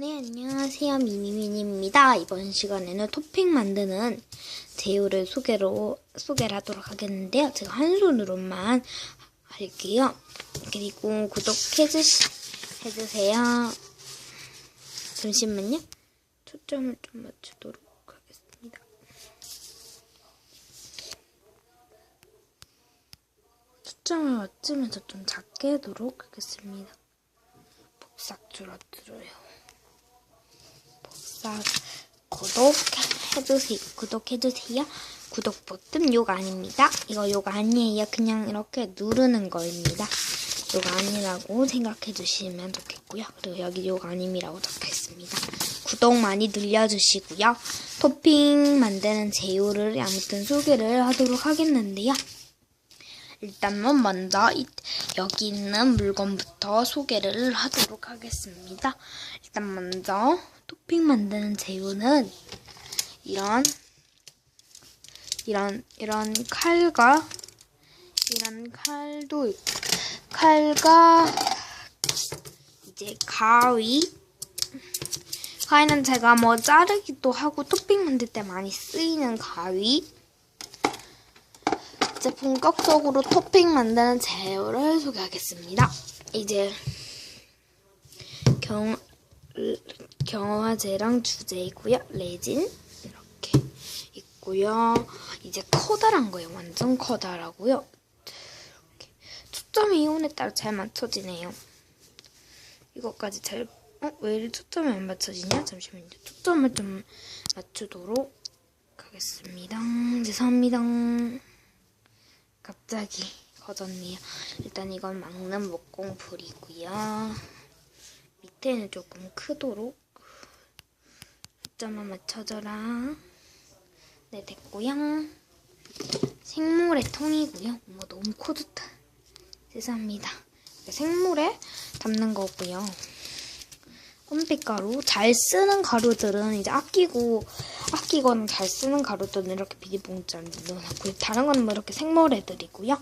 네, 안녕하세요. 미니미니입니다. 이번 시간에는 토핑 만드는 재료를 소개로, 소개를 하도록 하겠는데요. 제가 한 손으로만 할게요. 그리고 구독해주시, 해주세요. 잠시만요. 초점을 좀 맞추도록 하겠습니다. 초점을 맞추면서 좀 작게 하도록 하겠습니다. 복싹 줄어들어요. 복싹 구독해주세요. 구독해주세요. 구독 버튼 욕 아닙니다. 이거 욕 아니에요. 그냥 이렇게 누르는 거입니다. 욕 아니라고 생각해 주시면 좋겠고요. 그리고 여기 욕 아님이라고 적혀 있습니다. 구독 많이 늘려주시고요. 토핑 만드는 재료를 아무튼 소개를 하도록 하겠는데요. 일단은 먼저 이- 여기 있는 물건부터 소개를 하도록 하겠습니다. 일단 먼저 토핑 만드는 재료는 이런 이런 이런 칼과 이런 칼도 있고 칼과 이제 가위 가위는 제가 뭐 자르기도 하고 토핑 만들 때 많이 쓰이는 가위 이제 본격적으로 토핑 만드는 재료를 소개하겠습니다. 이제 경 경화제랑 주제이고요. 레진 이렇게 있고요. 이제 커다란 거예요. 완전 커다라고요. 이렇게 초점이 이온에 따라 잘 맞춰지네요. 이것까지 잘 어? 왜 이리 초점이 안 맞춰지냐? 잠시만요. 초점을 좀 맞추도록 하겠습니다. 죄송합니다. 갑자기 커졌네요. 일단 이건 막는 목공풀이고요. 밑에는 조금 크도록 초점을 맞춰줘라. 네, 됐고요. 생물의 통이고요. 어머, 너무 코드다. 죄송합니다. 생물에 담는 거고요. 홈빛 가루. 잘 쓰는 가루들은 이제 아끼고, 아끼거나 잘 쓰는 가루들은 이렇게 비닐봉지에 넣어놨고요. 다른 거는 뭐 이렇게 생물 애들이고요.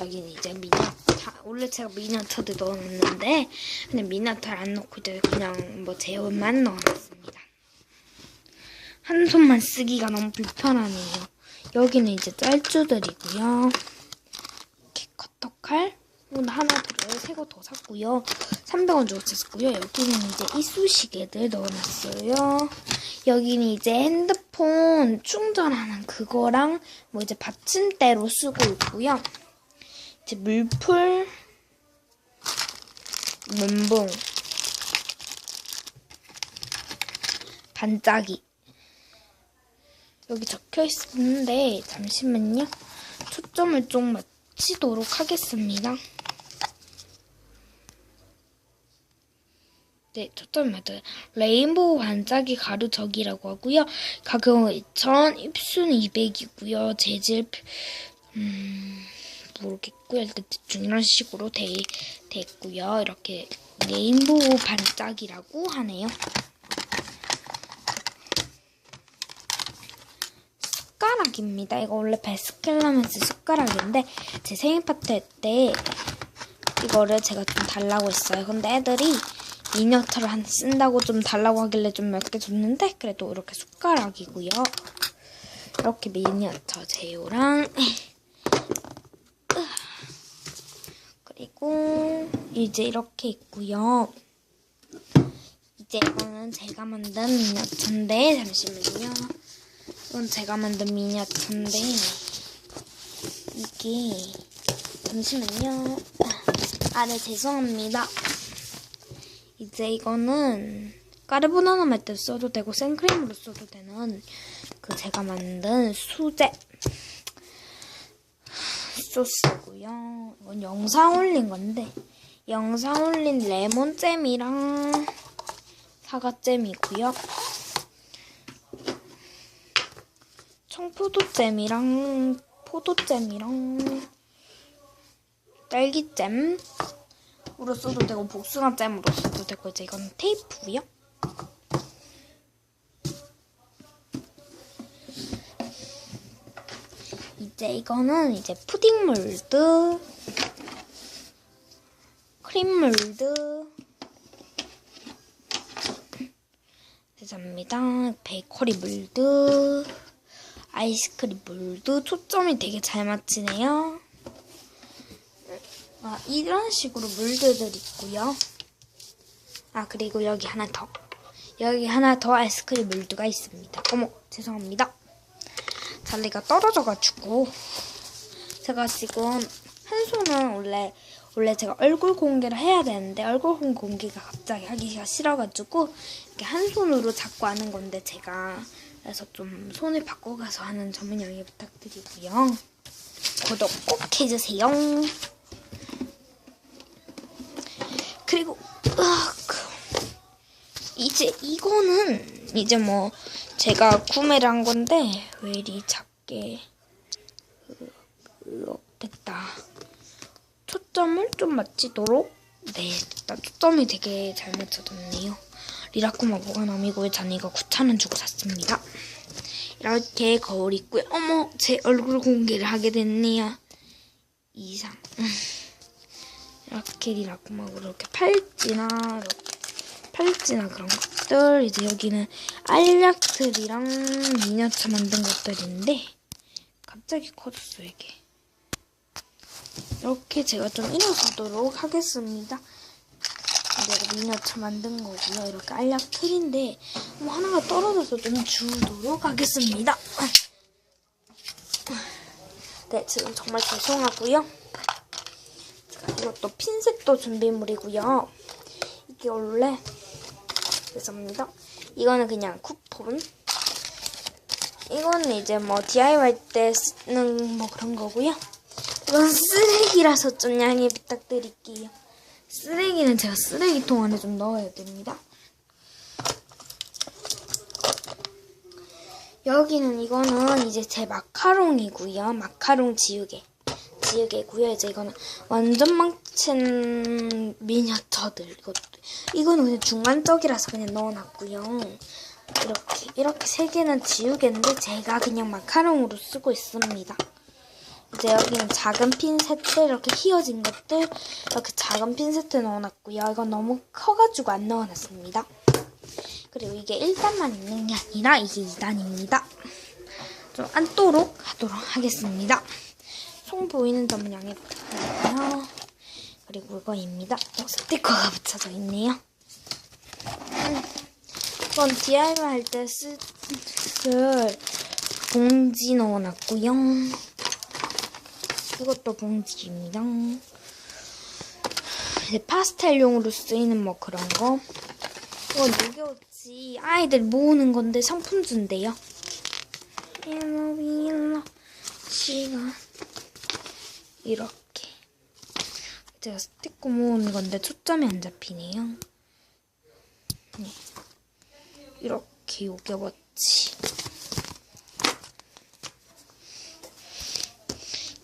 여기는 이제 미니어처. 원래 제가 미니어처도 넣어놨는데, 그냥 미니어처를 안 넣고 이제 그냥 뭐 제형만 넣어놨습니다. 한 손만 쓰기가 너무 불편하네요. 여기는 이제 짤주들이고요. 이렇게 커터칼. 오늘 하나 들어요. 새거 더 샀고요. 300원 주고 샀고요. 여기는 이제 이쑤시개들 넣어놨어요. 여기는 이제 핸드폰 충전하는 그거랑 뭐 이제 받침대로 쓰고 있고요. 이제 물풀, 면봉, 반짝이. 여기 적혀 있는데 잠시만요. 초점을 좀 맞추도록 하겠습니다. 네, 초점 맞아요. 레인보우 반짝이 가루적이라고 하고요. 가격은 2,000, 입수는 200이고요. 재질 음, 모르겠고요. 일단 대충 이런 식으로 돼, 돼 있고요. 이렇게 레인보우 반짝이라고 하네요. 숟가락입니다. 이거 원래 베스킨라면스 숟가락인데 제 생일 파티 때 이거를 제가 좀 달라고 했어요. 근데 애들이 미니어처를 한 쓴다고 좀 달라고 하길래 좀 몇 개 줬는데 그래도 이렇게 숟가락이고요. 이렇게 미니어처 제요랑 그리고 이제 이렇게 있고요. 이제 이거는 제가 만든 미니어처인데 잠시만요. 이건 제가 만든 미니어처인데 이게 잠시만요. 아, 네 죄송합니다. 이제 이거는 까르보나나 말때 써도 되고 생크림으로 써도 되는 그 제가 만든 수제 소스고요. 이건 영상 올린 건데 영상 올린 레몬잼이랑 사과잼이고요. 청포도잼이랑 포도잼이랑 딸기잼으 로 써도 되고 복숭아 잼으로 써도 되고 이제 이건 테이프고요. 이제 이거는 이제 푸딩 몰드, 크림 몰드. 감사합니다. 베이커리 몰드, 아이스크림 몰드, 초점이 되게 잘 맞히네요. 아, 이런 식으로 물드들 있고요. 아, 그리고 여기 하나 더. 여기 하나 더 아이스크림 물드가 있습니다. 어머, 죄송합니다. 자리가 떨어져가지고. 제가 지금 한 손은 원래, 원래 제가 얼굴 공개를 해야 되는데, 얼굴 공개가 갑자기 하기가 싫어가지고, 이렇게 한 손으로 잡고 하는 건데, 제가. 그래서 좀 손을 바꿔가서 하는 점은 양해 부탁드리고요. 구독 꼭 해주세요. 그리고 으악, 이제 이거는 이제 뭐 제가 구매를 한 건데 왜 이리 작게 됐다. 초점을 좀 맞추도록 네 됐다. 초점이 되게 잘 맞춰졌네요. 리라쿠마 보관함이고요. 전 이거 9,000원 주고 샀습니다. 이렇게 거울 있고요. 어머 제 얼굴 공개를 하게 됐네요. 이상. 이렇게 리라쿠마고 이렇게 팔찌나 이렇게 팔찌나 그런 것들. 이제 여기는 알약들이랑 미니어처 만든 것들인데 갑자기 커졌어 이게. 이렇게 제가 좀 읽어보도록 하겠습니다. 이제 미니어처 만든 거고요. 이렇게 알약 틀인데 뭐 하나가 떨어져서 좀 주도록 하겠습니다. 네 지금 정말 죄송하고요 이것도 핀셋도 준비물이고요. 이게 원래 죄송합니다. 이거는 그냥 쿠폰. 이거는 이제 뭐 DIY 때 쓰는 뭐 그런 거고요. 이건 쓰레기라서 좀 양해 부탁드릴게요. 쓰레기는 제가 쓰레기통 안에 좀 넣어야 됩니다. 여기는 이거는 이제 제 마카롱이고요. 마카롱 지우개. 지우개고요. 이제 이거는 완전 망친 미니어처들. 이것도 이거는 그냥 중간적이라서 그냥 넣어놨고요. 이렇게 이렇게 세 개는 지우개인데 제가 그냥 마카롱으로 쓰고 있습니다. 이제 여기는 작은 핀세트 이렇게 휘어진 것들 이렇게 작은 핀세트 넣어놨고요. 이건 너무 커가지고 안 넣어놨습니다. 그리고 이게 1단만 있는 게 아니라 이게 2단입니다. 좀 안도록 하도록 하겠습니다. 송 보이는 점은 양해 부탁드리고요. 그리고 이거입니다. 어, 스티커가 붙여져 있네요. 음, 이건 DIY 할 때 쓸 봉지 넣어놨고요. 이것도 봉지입니다. 이제 파스텔용으로 쓰이는 뭐 그런 거. 이건 녹여지 아이들 모으는 건데 상품 준대요. 일로 일로 시간 이렇게 제가 스티커 모으는 건데 초점이 안 잡히네요. 네. 이렇게 녹여봤지.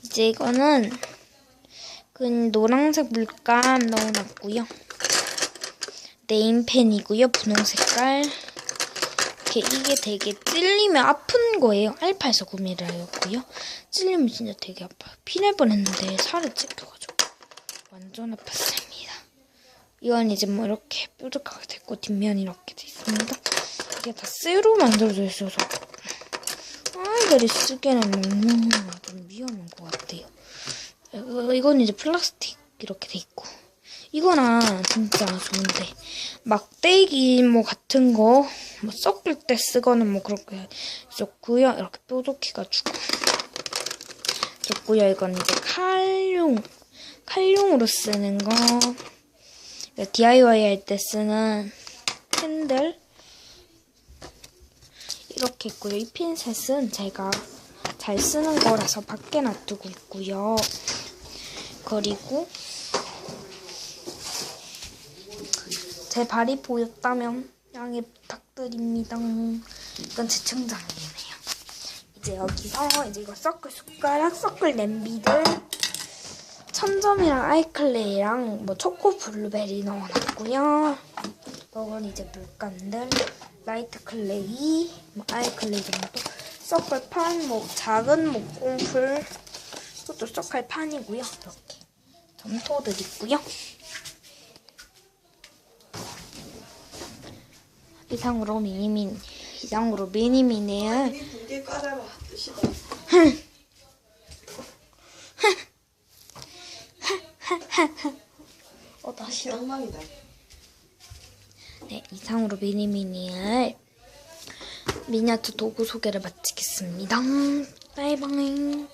이제 이거는 그 노란색 물감 넣어놨고요. 네임펜이고요. 분홍 색깔. 이렇게 이게 되게 찔리면 아픈 거예요. 알파에서 구매를 하였고요. 찔리면 진짜 되게 아파요. 피날 뻔했는데 살을 찝혀가지고 완전 아팠습니다. 이건 이제 뭐 이렇게 뾰족하게 됐고 뒷면이 이렇게 돼 있습니다. 이게 다 쇠로 만들어져 있어서 아이들이 쓰기에는 너무 좀 위험한 것 같아요. 어, 이건 이제 플라스틱 이렇게 돼 있고 이거나 진짜 좋은데 막대기 뭐 같은 거 뭐 섞을 때 쓰거나 뭐 그렇게 좋고요. 이렇게 뾰족해가 지고 좋고요. 이건 이제 칼용 칼용으로 쓰는 거 DIY 할 때 쓰는 핸들 이렇게 있고요. 이 핀셋은 제가 잘 쓰는 거라서 밖에 놔두고 있고요. 그리고 제 발이 보였다면 양해 부탁드립니다. 이건 제 청장이네요. 이제 여기서 이제 이거 섞을 숟가락, 섞을 냄비들, 천점이랑 아이클레이랑 뭐 초코 블루베리 넣어놨고요. 이건 이제 물감들, 라이트 클레이, 뭐 아이클레이 정도, 섞을 판, 뭐 작은 목공풀, 이것도 섞을 판이고요. 이렇게 점토들 있고요. 이상으로 미니민 이상으로 이 두개 깔아라 뜻이다. 어 다시 엉망이다. 네 이상으로 미니미니의 미니어처 도구 소개를 마치겠습니다. 바이바이.